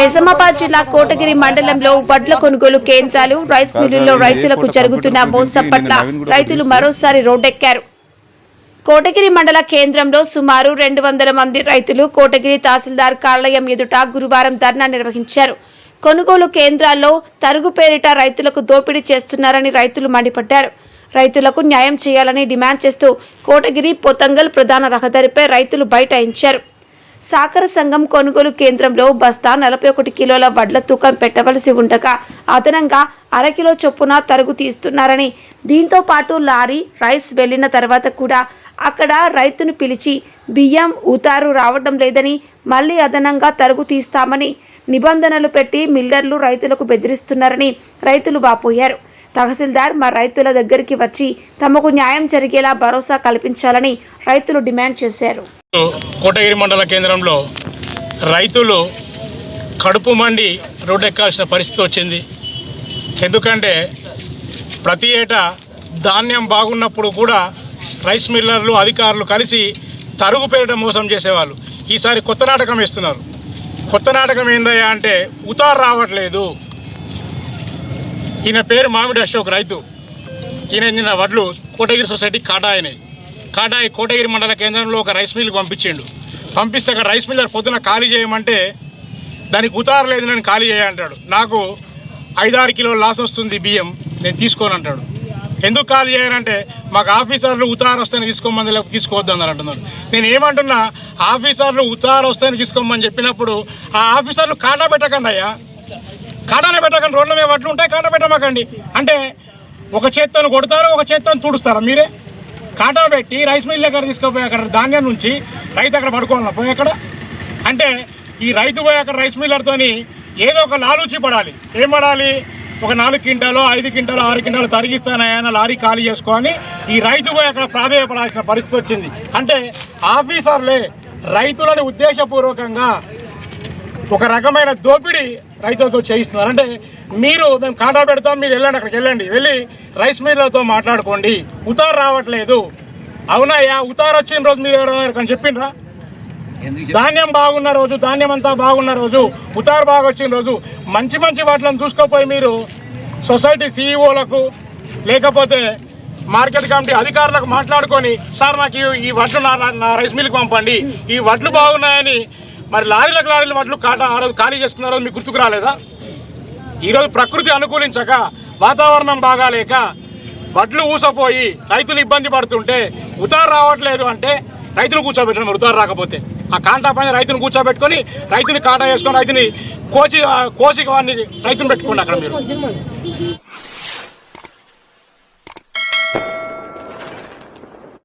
నిజామాబాద్ జిల్లా కోటగిరి మండలంలో వడ్ల కొనుగోలు కేంద్రాలు రైస్ మిల్లుల్లో రైతులకు జరుగుతున్న మోసం పట్ల రైతులు మరోసారి రోడ్డెక్కారు. కోటగిరి మండల కేంద్రంలో సుమారు రెండు వందల మంది రైతులు కోటగిరి తహసీల్దార్ కార్యాలయం ఎదుట గురువారం ధర్నా నిర్వహించారు. కొనుగోలు కేంద్రాల్లో తరుగు పేరిట రైతులకు దోపిడీ చేస్తున్నారని రైతులు మండిపడ్డారు. రైతులకు న్యాయం చేయాలని డిమాండ్ చేస్తూ కోటగిరి పొతంగల్ ప్రధాన రహదారిపై రైతులు బైఠాయించారు. సాకర సంఘం కొనుగోలు కేంద్రంలో బస్తా నలభై ఒకటి కిలోల వడ్ల తూకం పెట్టవలసి ఉండగా అదనంగా అరకిలో చొప్పున తరుగు తీస్తున్నారని. దీంతో పాటు లారీ రైస్ వెళ్ళిన తర్వాత కూడా అక్కడ రైతును పిలిచి బియ్యం ఊతారు రావడం లేదని మళ్ళీ అదనంగా తరుగు తీస్తామని నిబంధనలు పెట్టి మిల్లర్లు రైతులకు బెదిరిస్తున్నారని రైతులు వాపోయారు. తహసీల్దార్ మా రైతుల దగ్గరికి వచ్చి తమకు న్యాయం జరిగేలా భరోసా కల్పించాలని రైతులు డిమాండ్ చేశారు. కోటగిరి మండల కేంద్రంలో రైతులు కడుపు మండి రోడ్డు ఎక్కాల్సిన పరిస్థితి వచ్చింది. ఎందుకంటే ప్రతి ఏటా ధాన్యం బాగున్నప్పుడు కూడా రైస్ మిల్లర్లు అధికారులు కలిసి తరుగు పేరిట మోసం చేసేవాళ్ళు. ఈసారి కొత్త నాటకం వేస్తున్నారు. కొత్త నాటకం ఏందయ్యా అంటే ఉతారు రావట్లేదు. ఈయన పేరు మామిడి అశోక్ రైతు. ఈయన నిన్న వడ్లు కోటగిరి సొసైటీ కాటా అయినాయి కాటాయి కోటగిరి మండల కేంద్రంలో ఒక రైస్ మిల్కి పంపించిండు. పంపిస్తే అక్కడ రైస్ మిల్లర్ పొద్దున ఖాళీ చేయమంటే దానికి ఉతారు లేదు నేను ఖాళీ చేయంటాడు నాకు ఐదారు కిలోలు లాస్ వస్తుంది బియ్యం నేను తీసుకోను అంటాడు. ఎందుకు ఖాళీ చేయాలంటే మాకు ఆఫీసర్లు ఉతారు వస్తాయని తీసుకోమని లేకపోతే తీసుకోవద్దని అంటున్నారు నేను ఏమంటున్నా ఆఫీసర్లు ఉతారు వస్తాయని తీసుకోమని చెప్పినప్పుడు ఆ ఆఫీసర్లు కాటా పెట్టకండి అయ్యా. కాటానే పెట్టకండి రోడ్ల మీద వడ్లు ఉంటాయి కాటా పెట్టమాకండి. అంటే ఒక చేత్తోని కొడతారు ఒక చేత్తోని తుడుస్తారా మీరే? కాటా పెట్టి రైస్ మిల్ దగ్గర తీసుకుపోయి అక్కడ ధాన్యం నుంచి రైతు అక్కడ పడుకోవాలి? పోయి అక్కడ అంటే ఈ రైతు పోయి అక్కడ రైస్ మిల్లర్తోని ఏదో ఒక లాలూచి పడాలి. ఏం పడాలి? ఒక నాలుగు క్వింటాలు ఐదు క్వింటాలు ఆరు క్వింటాలు తరిగిస్తానని లారీ ఖాళీ చేసుకొని ఈ రైతు పోయి అక్కడ ప్రాధాన్యపడాల్సిన పరిస్థితి వచ్చింది. అంటే ఆఫీసర్లే రైతులని ఉద్దేశపూర్వకంగా ఒక రకమైన దోపిడీ రైతులతో చేయిస్తున్నారు. అంటే మీరు మేము కాంటా పెడతాం మీరు వెళ్ళండి అక్కడికి వెళ్ళండి. వెళ్ళి రైస్ మిల్లర్తో మాట్లాడుకోండి. ఉతారు రావట్లేదు. అవునాయా ఉతారు వచ్చిన రోజు మీరు ఎవరైనా చెప్పిండ్రా ధాన్యం బాగున్న రోజు ధాన్యం అంతా బాగున్న రోజు ఉతారు బాగా వచ్చిన రోజు మంచి మంచి వాటిని చూసుకోపోయి మీరు సొసైటీ సీఈఓలకు లేకపోతే మార్కెట్ కమిటీ అధికారులకు మాట్లాడుకొని సార్ నాకు ఈ- వడ్లు నా నా రైస్ మిల్కి పంపండి. ఈ వడ్లు బాగున్నాయని మరి లారీలకు లారీలు వడ్లు కాట ఆ రోజు ఖాళీ చేసుకున్న రోజు మీకు గుర్తుకు రాలేదా? ఈరోజు ప్రకృతి అనుకూలించక వాతావరణం బాగాలేక వడ్లు ఊసపోయి రైతులు ఇబ్బంది పడుతుంటే ఉతారు రావట్లేదు అంటే రైతులు కూర్చోబెట్టడం ఉతారు రాకపోతే. ఆ కాంటా పైన రైతును కూర్చోబెట్టుకొని రైతుని కాటా వేసుకొని రైతుని కోచి కోసి వాడిని రైతును పెట్టుకోండి అక్కడ మీరు.